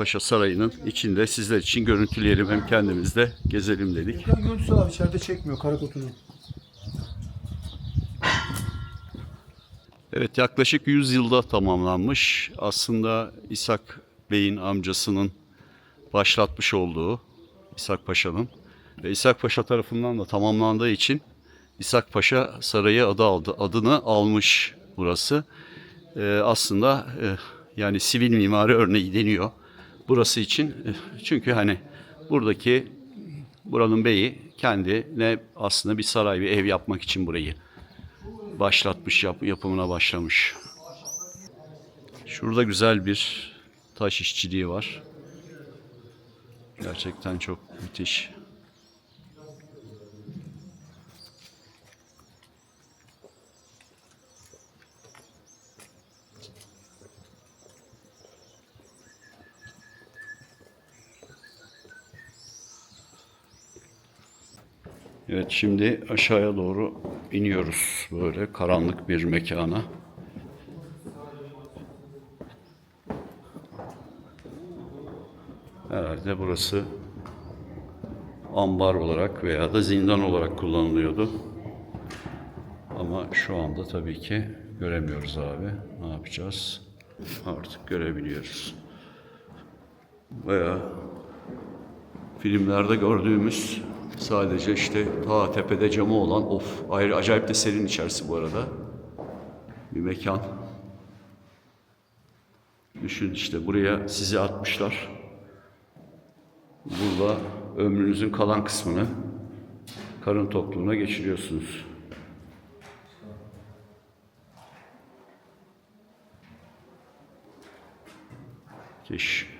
Paşa Sarayı'nın içinde sizler için görüntüleyelim hem kendimiz de gezelim dedik. Ekran görüntüsü abi içeride çekmiyor karakotunu. Evet yaklaşık 100 yılda tamamlanmış. Aslında İshak Bey'in amcasının başlatmış olduğu İshak Paşa'nın ve İshak Paşa tarafından da tamamlandığı için İshak Paşa Sarayı adı aldı. Adını almış burası. Ee, aslında e, yani sivil mimari örneği deniyor burası için. Çünkü hani buradaki buranın beyi kendine aslında bir saray, bir ev yapmak için burayı başlatmış, yap, yapımına başlamış. Şurada güzel bir taş işçiliği var. Gerçekten çok müthiş. Evet şimdi aşağıya doğru iniyoruz böyle karanlık bir mekana. Herhalde burası ambar olarak veya da zindan olarak kullanılıyordu. Ama şu anda tabii ki göremiyoruz abi. Ne yapacağız? Artık görebiliyoruz. Veya filmlerde gördüğümüz sadece işte ta tepede camı olan of ayrı acayip de serin içerisi bu arada. Bir mekan. Düşün işte buraya sizi atmışlar. Burada ömrünüzün kalan kısmını karın tokluğuna geçiriyorsunuz. Müthiş.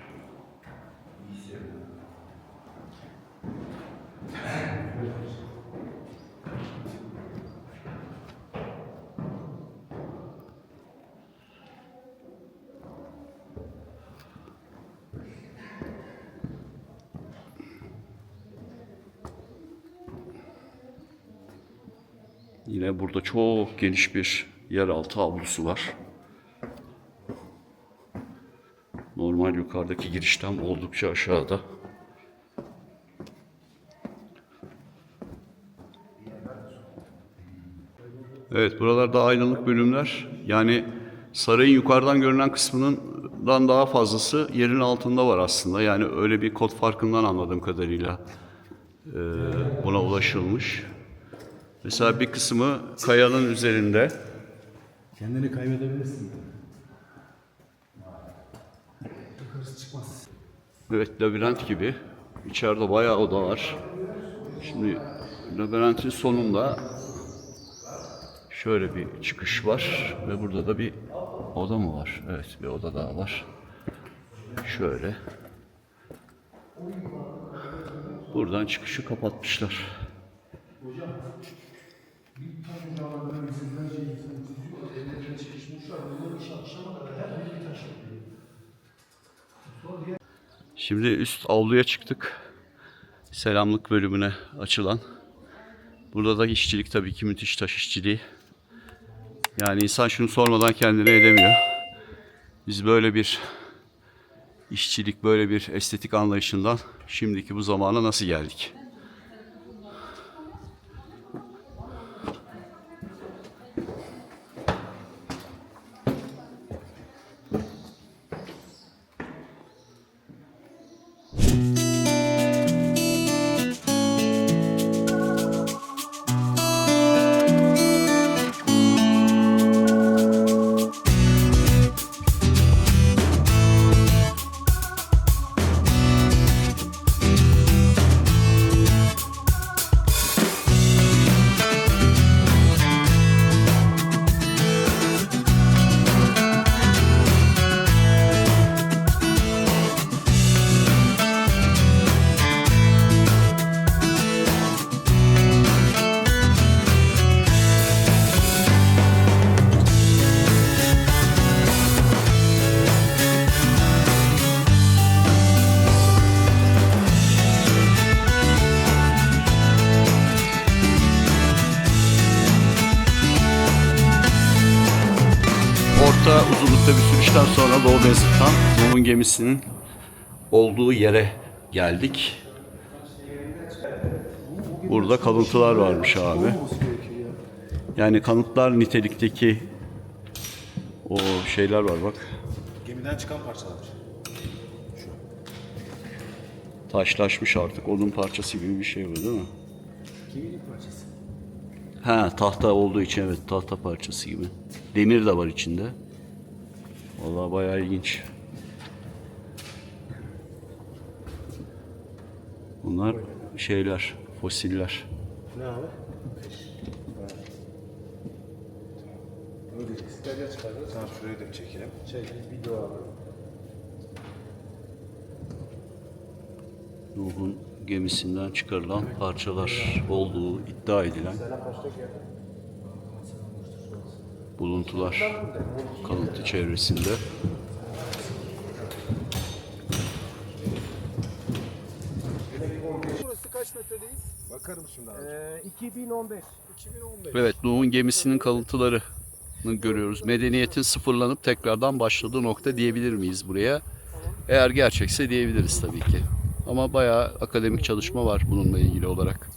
Yine burada çok geniş bir yeraltı avlusu var. Normal yukarıdaki girişten oldukça aşağıda. Evet buralarda aydınlık bölümler. Yani sarayın yukarıdan görünen kısmından daha fazlası yerin altında var aslında. Yani öyle bir kod farkından anladığım kadarıyla e, buna ulaşılmış. Mesela bir kısmı kayanın üzerinde. Kendini kaybedebilirsin. Yukarısı çıkmaz. Evet labirent gibi. İçeride bayağı oda var. Şimdi labirentin sonunda şöyle bir çıkış var ve burada da bir oda mı var? Evet bir oda daha var. Şöyle. Buradan çıkışı kapatmışlar. Şimdi üst avluya çıktık. Selamlık bölümüne açılan. Burada da işçilik tabii ki müthiş taş işçiliği. Yani insan şunu sormadan kendine edemiyor. Biz böyle bir işçilik, böyle bir estetik anlayışından şimdiki bu zamana nasıl geldik? Orta uzunlukta bir sürüşten sonra Doğu Beyazıt'tan Doğu'nun gemisinin olduğu yere geldik. Burada kalıntılar varmış abi. Yani kanıtlar nitelikteki o şeyler var bak. Gemiden çıkan parçalar. Taşlaşmış artık odun parçası gibi bir şey bu değil mi? Geminin parçası. Ha tahta olduğu için evet tahta parçası gibi. Demir de var içinde. Vallahi bayağı ilginç. Bunlar şeyler, fosiller. Ne abi? Diyeceğiz. İsterya çıkarırız. Tamam şurayı da bir çekelim. Şey, video abi. Nuh'un gemisinden çıkarılan parçalar olduğu iddia edilen buluntular kalıntı çevresinde. Burası kaç metredeyiz? Bakarım şimdi abi. Ee, 2015. 2015. Evet Nuh'un gemisinin kalıntılarını görüyoruz. Medeniyetin sıfırlanıp tekrardan başladığı nokta diyebilir miyiz buraya? Eğer gerçekse diyebiliriz tabii ki. Ama bayağı akademik çalışma var bununla ilgili olarak.